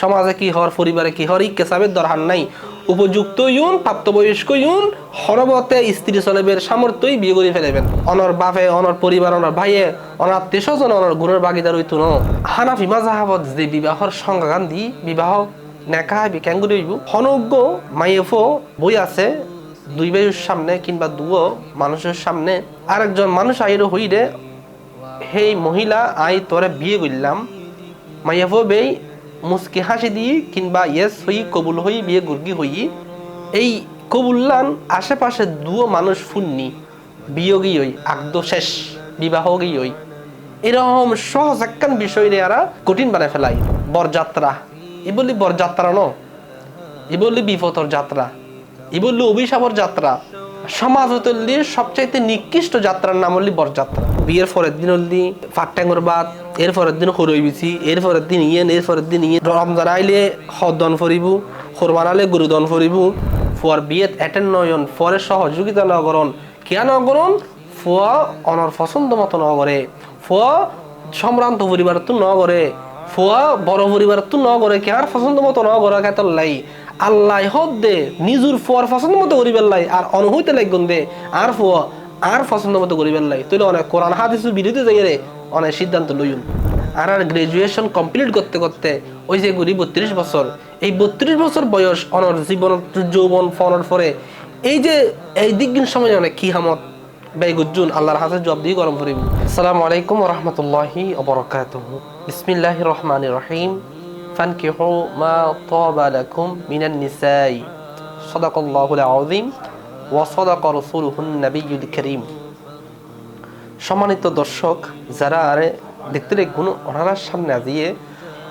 সমাজে কি হর পরিবারে কি হর ইকেসাবের দরকার নাই। উপযুক্ত ইউন, প্রাপ্তবয়স্ক ইউন, হরবতে স্ত্রী চলেবের সামর্থ্যই বিয়ে করে ফেলেবেন। অনর বাপে, অনর পরিবার, অনর ভাইয়ে, অনর আত্মীয় স্বজন, অনর গুণের ভাগিদার হইতো ন। হানাফি মাজাহাবত যে বিবাহর সংজ্ঞা গান্ধী, বিবাহ নেকা হাবি ক্যাঙ্গুরি হনজ্ঞ, মাইয়েফো বই আছে, দুই বায়ুর সামনে কিংবা দুও মানুষের সামনে। আরেকজন মানুষ আইরো হইরে, হেই মহিলা আই তোরে বিয়ে করলাম মাইয়াফো বেই মুসকি হাসি দিয়ে কিংবা ইয়েস হই, কবুল হই, বিয়ে গুর্গি হই, এই কবুল্লান আশেপাশে দুও মানুষ ফুননি বিয়োগী হই, আগদ শেষ বিবাহ হই। এরকম সহজ একখান বিষয় রে এরা কঠিন বানায় ফেলাই বরযাত্রা। এ বললি বরযাত্রা ন এ বললি বিপদর যাত্রা। এ বললি অভিশাপর যাত্রা। সমাজ হতল্লি সবচাইতে নিকৃষ্ট যাত্রার নাম হলি বরযাত্রা। বিয়ের পরের দিন হলি ফাট্টাঙ্গর বাদ, এর পরের দিন হরই বিছি এর পরের দিন ইয়েন, এর পরের দিন ইয়ে রমজান আইলে হদন ফরিব কোরবান আলে গুরুদন ফরিব ফুয়ার বিয়েত অ্যাটেন্ড নয়ন ফরে সহযোগিতা নগরণ কিয়া নগরণ ফুয়া অনর পছন্দ মতো নগরে ফুয়া সম্ভ্রান্ত পরিবার তো নগরে ফুয়া বড় পরিবার তো নগরে কে আর পছন্দ মতো নগরে কেতল লাই। আল্লাহ দে, নিজুর ফুয়ার পছন্দ মতো করিবার লাই আর অনুভূতি লাগুন দে, আর ফুয়া, আর পছন্দ মতো করিবার লাই তুই অনেক কোরআন হাদিসের বিরুদ্ধে যাই রে, অনেক সিদ্ধান্ত লইম আর আর গ্রাজুয়েশন কমপ্লিট করতে করতে ওই যে গুরি বত্রিশ বছর। এই বত্রিশ বছর বয়স অনর জীবন, যৌবন ফনর পরে এই যে এই দিকদিন সময় অনেক কি হামত বেগুজ্জুন আল্লাহর হাতে জবাব দিয়ে গরম করিব। আসসালামু আলাইকুম রহমতুল্লাহি ওবরাকাতুহু বিসমিল্লাহির রহমানির রহিম। ফানকিহু সম্মানিত দর্শক, যারা আরে দেখতে দেখুন ওনারার সামনে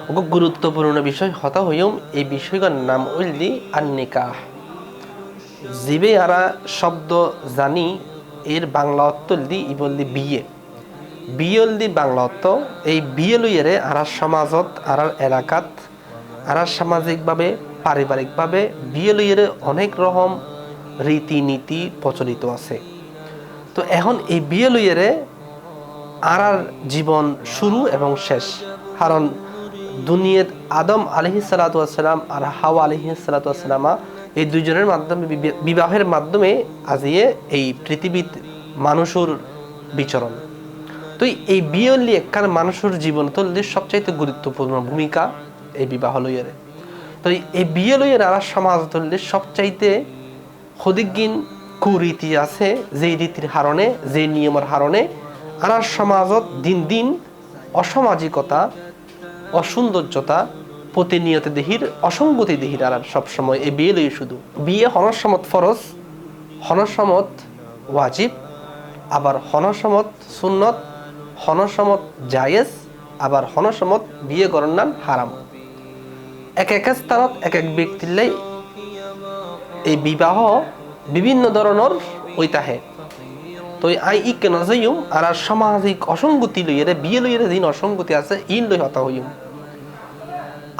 ওগো গুরুত্বপূর্ণ বিষয় হতা হইম এই বিষয়টার নাম উল্লি আর নিকাহ জিবে আরা শব্দ জানি, এর বাংলা অর্থ দি ই বললি বিয়ে। বিয়ে দি বাংলা অর্থ, এই বিয়ে লইয়েরে আরার সমাজত, আরার এলাকাত আরার সামাজিকভাবে, পারিবারিকভাবে বিয়ে লইয়েরে অনেক রকম রীতিনীতি প্রচলিত আছে। তো এখন এই বিয়ে লইয়েরে আরার জীবন শুরু এবং শেষ। কারণ দুনিয়াত আদম আলহি সালাতাম আর হাওয়া আলহি সালাতামা এই দুইজনের মাধ্যমে বিবে- বিবাহের মাধ্যমে আজিয়ে এই পৃথিবীত মানুষের বিচরণ। তো এই বিয়ে হলি একখান মানুষের জীবন তুললি সবচাইতে গুরুত্বপূর্ণ ভূমিকা এই বিবাহ লইয়ারে। তো এই বিয়ে লইয়ের আর সমাজ তুললি সবচাইতে সদিজ্ঞিন কুরীতি আছে যে রীতির হারণে যে নিয়মের হারণে। আর সমাজত দিন দিন অসামাজিকতা, অসৌন্দর্যতা, প্রতিনিয়ত দেহির অসঙ্গতি দেহির আর সবসময় এই বিয়ে লই শুধু। বিয়ে হনসমত ফরজ, হনসমত ওয়াজিব, আবার হনসমত সুন্নত হনসমত জায়েজ, আবার হনসমত বিয়ে গণনান হারাম। এক এক স্থানত এক এক ব্যক্তির লাই এই বিবাহ বিভিন্ন ধরনের ঐতাহে তো আই ই কেন যাইম আর আর সামাজিক অসঙ্গতি লইয়েরে, বিয়ে লইয়েরে দিন অসঙ্গতি আছে, ইন লই হতা হইম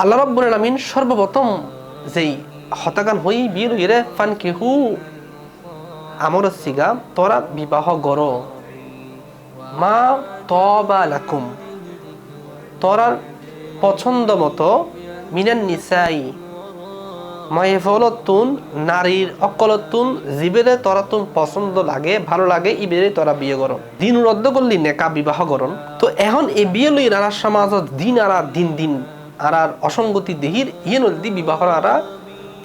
আল্লাহ রব্বুল আলামিন সর্বপ্রথম যেই হতাগান হই বিয়ে লইয়েরে, ফান কেহু আমর সিগা, তোরা বিবাহ গর। মা তবা লাকুম। তোরার পছন্দ মতো মিনান নিসাই। মাইফলতুন, নারীর অকলতুন, জিবেরে তোরা তুম পছন্দ লাগে, ভালো লাগে, ইবেরে তোরা বিয়ে করো। দিন রদ্দ করলি, নেকা বিবাহ করন। তো এখন এই বিয়ে লই নারা সমাজত দিন আরা, দিন দিন আরার অসঙ্গতি দেহির ইয়ে নদী বিবাহ আরা,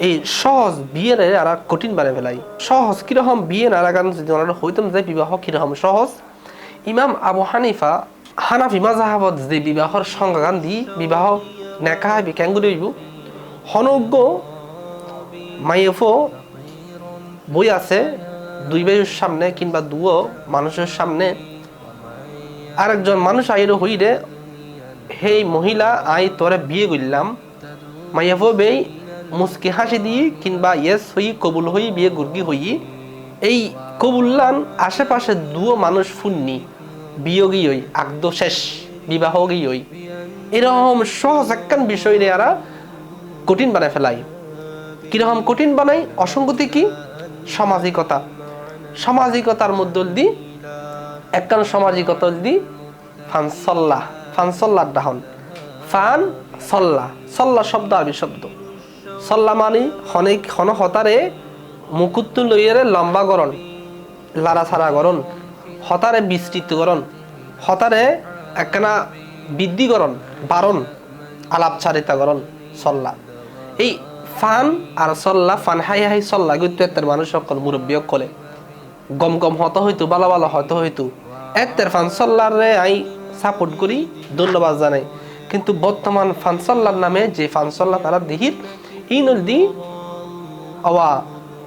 এই সহজ বিয়ের আরা কঠিন বানায় ফেলাই। সহজ কীরকম বিয়ে নারা গান যদি হইতাম যে বিবাহ কীরকম সহজ? ইমাম আবু হানিফা হানাফি মাজাহাবত যে বিবাহর সংজ্ঞা গান দি, বিবাহ নেকা হইব। হনজ্ঞ মাইয়েফো বই আছে, দুই বায়ুর সামনে কিংবা দুও মানুষের সামনে। আরেকজন মানুষ আইরো হইরে, হেই মহিলা, আই তোরে বিয়ে করলাম মাইয়াফো বেই, মুসকি হাসি দিয়ে কিংবা ইয়েস হই, কবুল হই, বিয়ে গুর্গি হই। এই কবুল্লান আশেপাশে দুও মানুষ ফুননি, বিয়োগী হই আগদ শেষ, বিবাহগী হই এরকম সহজ একখান বিষয় রে আরা কঠিন বানায় ফেলাই কীরকম কঠিন বানাই অসঙ্গতি কি? সামাজিকতা। সামাজিকতার মধ্যে দি একখান সামাজিকতা দি ফানসল্লাহ ফানসল্লাহ ডাহন। ফান সল্লা সল্লা শব্দ আরবি শব্দ। সল্লা মানে হনে হন হতারে মুকুত্তু লইয়ারে লম্বা গরণ লারা ছাড়া গরণ, হতারে বিস্তৃত গরণ, হতারে একখানা বৃদ্ধিকরণ বারণ আলাপ চারিতা গরণ, সল্লা। এই ফান আর সল্লা, ফান হাই হাই সল্লা কিন্তু এত্তের মানুষ সকল মুরব্বী কলে গম গম হত হইতো, বালা বালা হত হইতো। এত্তের ফান সল্লার আই সাপোর্ট করি, ধন্যবাদ জানাই। কিন্তু বর্তমান ফানসল্লার নামে যে ফানসল্লা তারা দিহির এই নদী অবা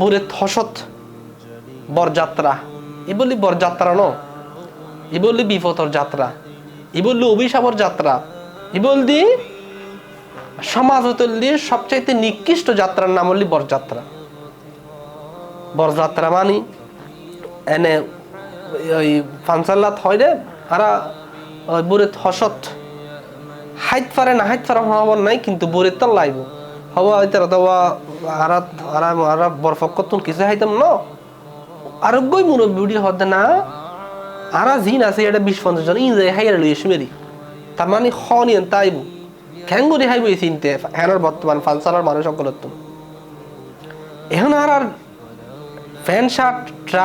বলে থসত বরযাত্রা। ই বললি বরযাত্রা ন? ই বললি বিপদর যাত্রা। ই বললি অভিশাপর যাত্রা। ই বলদি সমাজ সবচাইতে নিকৃষ্ট যাত্রার নাম হলি বরযাত্রা। বরযাত্রা মানি এনে ওই ফানসাল্লাত হয় রে, আরা ওই বুড়ে হসত হাইত পারে না হাইত পারে হবার নাই, কিন্তু বুড়ে তো লাইব হবা হইতারা মানে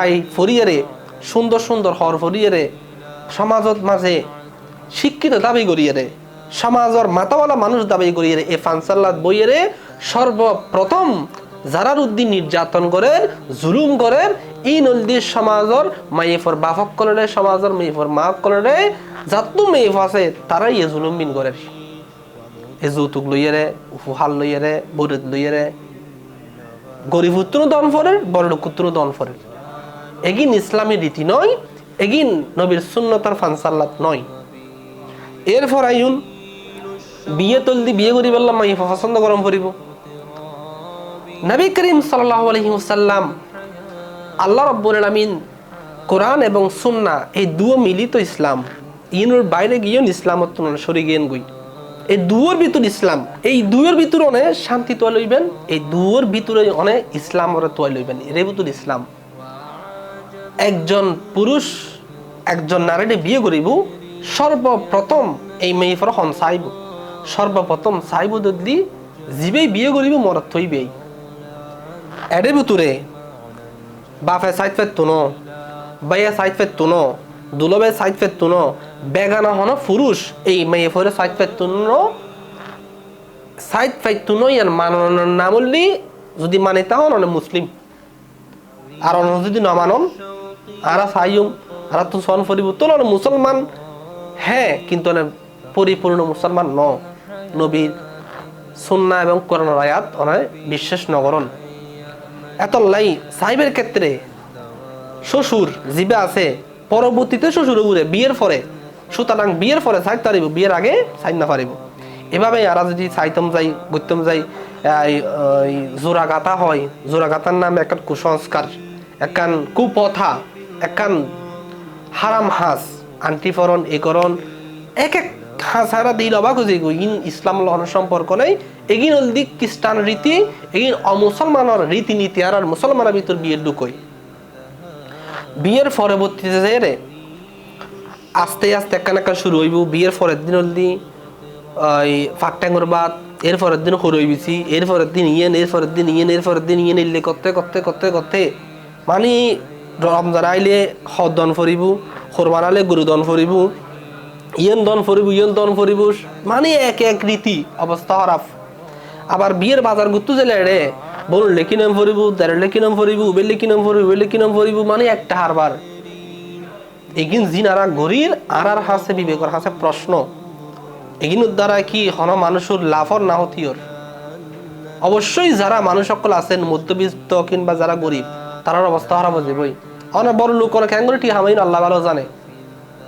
এই সুন্দর সুন্দর হর সমাজত মাঝে শিক্ষিত দাবি করিয়ারে, সমাজর মাতাওয়ালা মানুষ দাবি করিয়ারে, এ ফানসাল্লাত বইয়েরে সর্বপ্রথম জারার উদ্দিন নির্যাতন করেন জুলুম করেন এই নদীর সমাজর মাইফর বাফক কলরে সমাজর মেয়েফর মা কলরে যাতু মেয়েফ আছে, তারাই এ জুলুম বিন করে। এ যৌতুক লইয়ারে ফুহাল লইয়ারে বরিদ লইয়ারে গরিব উত্তর দন ফরের বড় লোক উত্তর দন ফরের এগিন ইসলামী রীতি নয়, এগিন নবীর সুন্নতার ফানসাল্লাত নয়। এরপর আইন, বিয়ে তলদি বিয়ে করি বললাম মাই পছন্দ গরম করিব। নবী করিম সাল্লাহ আলহিমসাল্লাম আল্লাহ রব্বুল আলমিন কোরআন এবং সুন্না এই দুও মিলিত ইসলাম, ইনুর বাইরে গিয়েও ইসলামত সরি গিয়েন গই এই দুয়োর ভিতর ইসলাম, এই দুয়োর ভিতর অনে শান্তি তোয়া লইবেন, এই দুয়োর ভিতরে অনে ইসলাম ওরা তোয়া লইবেন এর ভিতর ইসলাম। একজন পুরুষ, একজন নারীরে বিয়ে করিব, সর্বপ্রথম এই মেয়েফর হন চাইব সর্বপ্রথম চাইব যদি জীবেই বিয়ে করিব, মরত থইবেই এডে ভিতরে বাফে সাইড ফের তুনো বাইয়া সাইড ফের তুনো দুলবে সাইড ফের তুনো বেগানা হন পুরুষ এই মেয়ে ফরে সাইড ফের তুনো সাইড ফাইড তুনো ইয়ার মাননের নাম হলি যদি মানে তা হন মুসলিম। আর অন্য যদি না মানন, আরা সাইম আরা তো সন ফরিব তো মুসলমান। হ্যাঁ কিন্তু অনেক পরিপূর্ণ মুসলমান ন। নবীর সুন্না এবং করোনা আয়াত অনেক বিশ্বাস নগরণ। এত লাই সাহেবের ক্ষেত্রে শ্বশুর জিবে আছে, পরবর্তীতে শ্বশুর উপরে বিয়ের পরে। সুতরাং বিয়ের পরে সাইড পারিব বিয়ের আগে সাইড না পারিব। এভাবে আর যদি সাইতম যাই গুতম যাই জোড়া গাতা হয় জোড়া গাতার নাম একটা কুসংস্কার একখান কুপথা, একান হারাম হাঁস আন্টিফরণ একরণ এক এক হারা দিল অবাক হয়েছে ইন ইসলাম লহন সম্পর্ক নেই, এগিন দিক খ্রিস্টান রীতি, এগিন অমুসলমানের রীতিনীতি আর মুসলমানের ভিতর বিয়ের ঢুকই বিয়ের পরবর্তীতে যে রে, আস্তে আস্তে একখান শুরু হইব, বিয়ের পরের দিন হলদি, ওই ফাঁকটাঙ্গর বাদ, এর পরের দিন শুরু হইবিছি এর পরের দিন ইয়েন, এর পরের দিন ইয়েন, এর পরের দিন ইয়েন এলে করতে করতে করতে করতে মানে রমজান আইলে হদ দন ফরিব কোরবান আলে গরু দন ফরিব ইয়েন দন ফরিব, ইয়েন দন ফরিব মানে এক এক রীতি অবস্থা খারাপ আবার বিয়ের বাজার গুত্তু যে বলুন লেখি নাম ফরিব লেখি নাম ফরিব লেখি নাম ফরিব লেখি নাম ফরিব মানে একটা হারবার। এগিন জিন আরা গরির আর আর হাসে বিবেকর হাসে প্রশ্ন। দ্বারা কি হন মানুষের লাভর না হতিয়র? অবশ্যই যারা মানুষ সকল আছেন, মধ্যবিত্ত কিংবা যারা গরিব, তারার অবস্থা খারাপ হয়ে যাবই অনেক বড় লোক অনেক হ্যাঙ্গুলি ঠিক হামাইন আল্লাহ ভালো জানে।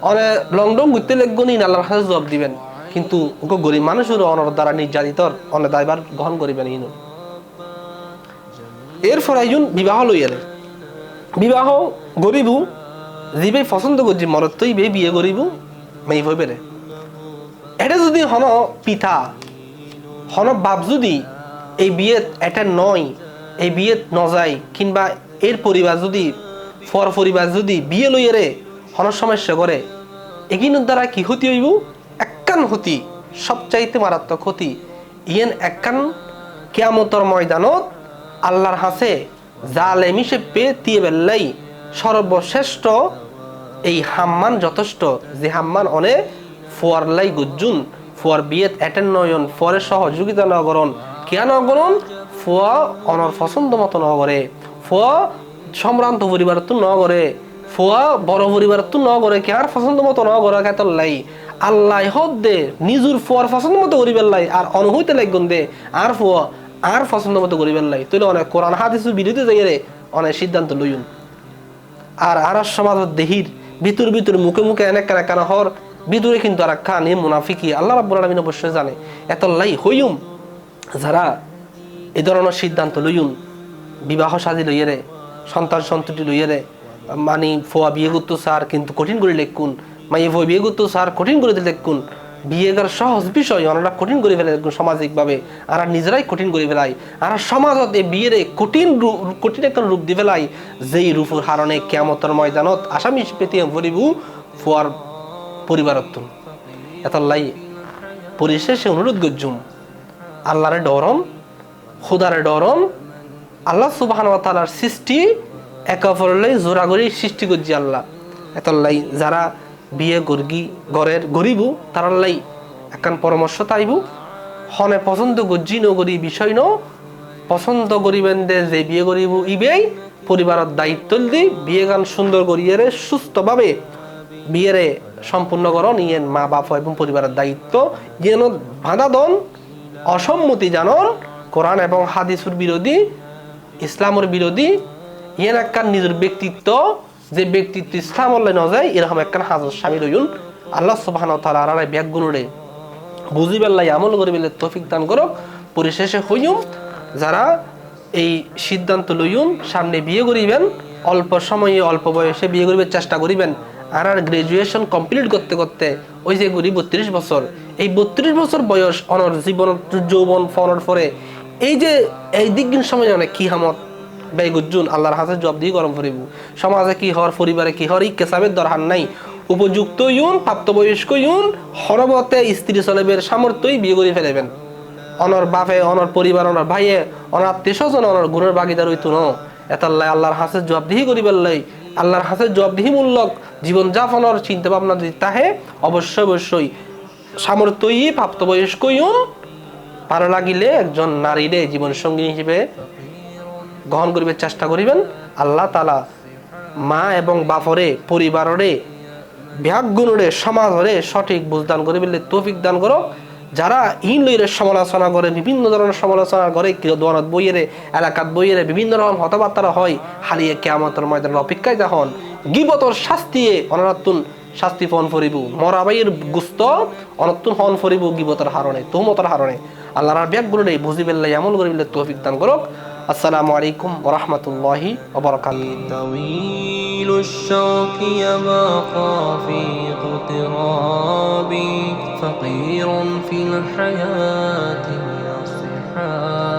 অনেক লংডং ঘুরতে লেগুন ইন আল্লাহর কাছে জবাব দিবেন। কিন্তু ওকে গরিব মানুষেরও অনর দ্বারা নির্যাতিত অন্য দায়বার গ্রহণ করিবেন ইন। এরপর একজন বিবাহ লইয়ালে বিবাহ গরিবু, যিবে পছন্দ করছি মরত্বই বে বিয়ে গরিবু, মেয়ে হয়ে পেরে এটা যদি হন পিতা, হন বাপ যদি এই বিয়ে এটা নয়, এই বিয়ে নজায়, কিংবা এর পরিবার যদি ফর পরিবার যদি বিয়ে লইয়ারে হন সমস্যা করে। এগিনোর দ্বারা কি ক্ষতি হইব? একান ক্ষতি, সবচাইতে মারাত্মক ক্ষতি। ইয়েন একান কেয়ামতর ময়দানত আল্লাহর হাসে জালে মিশে হিসেবে দিয়ে বেল্লাই সর্বশ্রেষ্ঠ এই হাম্মান যথেষ্ট। যে হাম্মান অনে ফোয়ার লাই গুজ্জুন, ফোয়ার বিয়েত অ্যাটেন্ড নয়ন ফোয়ারের সহযোগিতা নগরণ কেয়া নগরণ ফোয়া অনর পছন্দ মতো নগরে ফোয়া সম্ভ্রান্ত পরিবার তো নগরে ফোয়া বড় পরিবার তো নগরে কেয়ার পছন্দ মতো নগরে কেতল লাই? আল্লাহ হদ দে, নিজুর ফোয়ার পছন্দ মতো করিবেন লাই, আর অনুভূতি লাগন দে, আর ফোয়া, আর পছন্দ মতো করিবেন লাই। তুই অনেক কোরআন, হাদিসু বিরোধী যাই রে অনেক সিদ্ধান্ত লইন আর আর সমাজত দেহির ভিতর ভিতর মুখে মুখে এনে কেনা কেনা হর, ভিতরে কিন্তু আর খান এ মুনাফিকি আল্লাহ রাব্বুল আলামিন অবশ্যই জানে। এত লাই হইম যারা এ ধরনের সিদ্ধান্ত লইউন বিবাহ সাজি লইয়েরে সন্তান সন্ততি লইয়েরে মানি ফোয়া বিয়ে করতো স্যার, কিন্তু কঠিন করে লেখুন মাই ফোয়া বিয়ে করতো স্যার, কঠিন করে লেখুন বিয়ে করার সহজ বিষয়, ওনারা কঠিন করে ফেলে সামাজিকভাবে, আর নিজেরাই কঠিন করে ফেলাই আর সমাজত এই বিয়ের কঠিন কঠিন একটা রূপ দি ফেলাই যেই রূপের হারণে কেমতর ময়দানত আসামি পেতে ভরিবু ফুয়ার পরিবারত্ব। এতলাই পরিশেষে অনুরোধ গজ্জুম আল্লাহরে ডরম, খুদারে ডরম, আল্লাহ সুবাহান তালার সৃষ্টি একে অপরলাই জোরাগরি সৃষ্টি করছি আল্লাহ। এতলাই যারা বিয়ে গর্গি গড়ের গরিবু, তারাল্লাই একান পরামর্শ তাইবু হনে পছন্দ গজ্জি নগরী বিষয় ন। পছন্দ করিবেন দে যে বিয়ে করিব ইবেই। পরিবারের দায়িত্ব দি বিয়ে গান সুন্দর করিয়ে সুস্থভাবে বিয়েরে সম্পূর্ণ করন ইয়েন মা বাপ এবং পরিবারের দায়িত্ব। যেন বাধা দন, অসম্মতি জানন। কোরআন এবং হাদিসুর বিরোধী, ইসলামের বিরোধী ইয়েন একখান নিজের ব্যক্তিত্ব, যে ব্যক্তিত্ব ইসলাম অল্লে ন যায় এরকম একখান হাজার স্বামী রইন আল্লাহ সুবাহ তালা আর ব্যাগ গুণরে বুঝিবার লাই আমল করিবেলে তৌফিক দান করক। পরিশেষে হইম যারা এই সিদ্ধান্ত লইউন, সামনে বিয়ে করিবেন, অল্প সময়ে, অল্প বয়সে বিয়ে করিবার চেষ্টা করিবেন, আর আর গ্রাজুয়েশন কমপ্লিট করতে করতে ওই যে গরি বত্রিশ বছর। এই বত্রিশ বছর বয়স অনর জীবন, যৌবন ফনর পরে, এই যে, এই দিকদিন সময় অনেক কি হামত? ব্যয় গুজ্জুন আল্লাহর হাতে জব দিয়ে গরম করিব। সমাজে কি হর পরিবারে কি হর ই কেসাবের দরকার নাই। উপযুক্ত ইউন প্রাপ্তবয়স্ক ইউন হরবতে স্ত্রী চলেবের সামর্থ্যই বিয়ে করে ফেলেবেন। অনর বাপে, অনর পরিবার, অনর ভাইয়ে, অনর আত্মীয় স্বজন অনর গুণের ভাগিদার হইতো ন এতাল্লাই আল্লাহর হাতে জবাবদিহি করিবার লাই। আল্লাহর হাতে জবাবদিহি মূল্যক জীবন যাপনের চিন্তা ভাবনা যদি তাহে, অবশ্যই অবশ্যই সামর্থ্যই প্রাপ্তবয়স্ক ইউন ভালো লাগিলে একজন নারীরে জীবন সঙ্গী হিসেবে গ্রহণ করিবার চেষ্টা করিবেন। আল্লাহ তালা মা এবং বাপরে, পরিবাররে ব্যাগুণরে সমাজরে সঠিক বুঝদান করে বললে তৌফিক দান করো। যারা ইন লইরে সমালোচনা করে, বিভিন্ন ধরনের সমালোচনা করে দোয়ানত বইয়েরে, এলাকাত বইয়েরে, বিভিন্ন রকম কথাবার্তা হয়, হারিয়ে কেয়ামতের ময়দানের অপেক্ষায় যখন গিবতর শাস্তিয়ে অনারাত্তুন শাস্তি ফোন ফরিব। মরাবাইয়ের গুস্ত অনত্তুন হন ফরিব গিবতর হারণে তোমতর হারণে। আল্লাহর ব্যাগগুলো বুঝি বেল্লাই এমন করে বললে তৌফিক দান করক। আসসালামু আলাইকুম ওরহমতুল্লাহি ওবরাকাতুহু طويل الشوق يبقى في اغترابي فقير في الحياة والصحاب